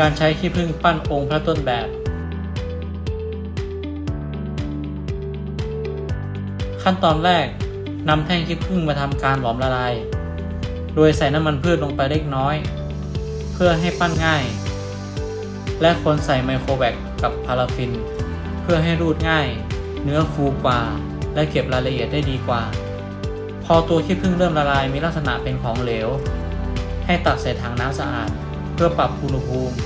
การใช้ขี้ผึ้งปั้นองค์พระต้นแบบ ขั้นตอนแรกนำแท่งขี้ผึ้งมาทำการหลอมละลาย โดยใส่น้ำมันพืชลงไปเล็กน้อย เพื่อให้ปั้นง่าย และคนใส่ไมโครแบคกับพาราฟิน เพื่อให้รูดง่าย เนื้อฟูกว่า และเก็บรายละเอียดได้ดีกว่า พอตัวขี้ผึ้งเริ่มละลายมีลักษณะเป็นของเหลว ให้ตักใส่ถังน้ำสะอาด เพื่อปรับอุณหภูมิ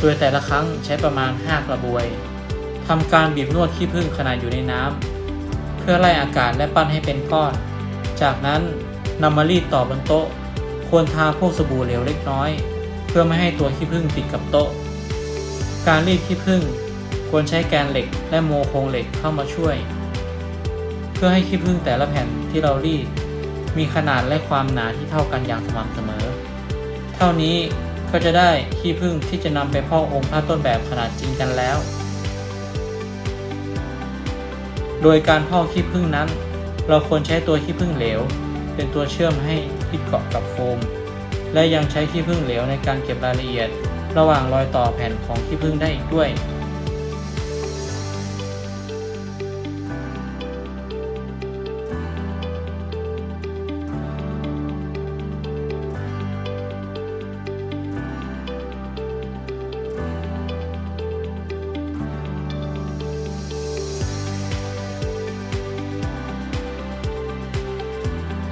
โดยแต่ละครั้งใช้ประมาณ 5 กระบวยทำการบีบนวดขี้ผึ้งขณะอยู่ในน้ำเพื่อไล่อากาศและปั้นให้เป็นก้อน จากนั้นนำมารีดต่อบนโต๊ะ ควรทาพวกสบู่เหลวเล็กน้อย เพื่อไม่ให้ตัวขี้ผึ้งติดกับโต๊ะ การรีดขี้ผึ้งควรใช้แกนเหล็กและโมโครงเหล็กเข้ามาช่วย เพื่อให้ขี้ผึ้งแต่ละแผ่นที่เรารีด มีขนาดและความหนาที่เท่ากันอย่างสม่ำเสมอ เท่านี้ ก็จะได้ขี้ผึ้งที่จะนำไปพอกองค์พระต้นแบบขนาดจริงกันแล้ว โดยการพอกขี้ผึ้งนั้น เราควรใช้ตัวขี้ผึ้งเหลว เป็นตัวเชื่อมให้ติดเกาะกับโฟม และยังใช้ขี้ผึ้งเหลวในการเก็บรายละเอียด ระหว่างรอยต่อแผ่นของขี้ผึ้งได้อีกด้วย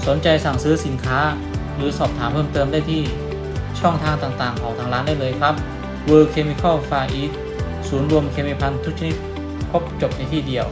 สนใจสั่งซื้อสินค้า หรือสอบถามเพิ่มเติมได้ที่ช่องทางต่างๆ ของทางร้านได้เลยครับ World Chemical Far East ศูนย์รวมเคมีภัณฑ์ทุกชนิด ครบจบในที่เดียว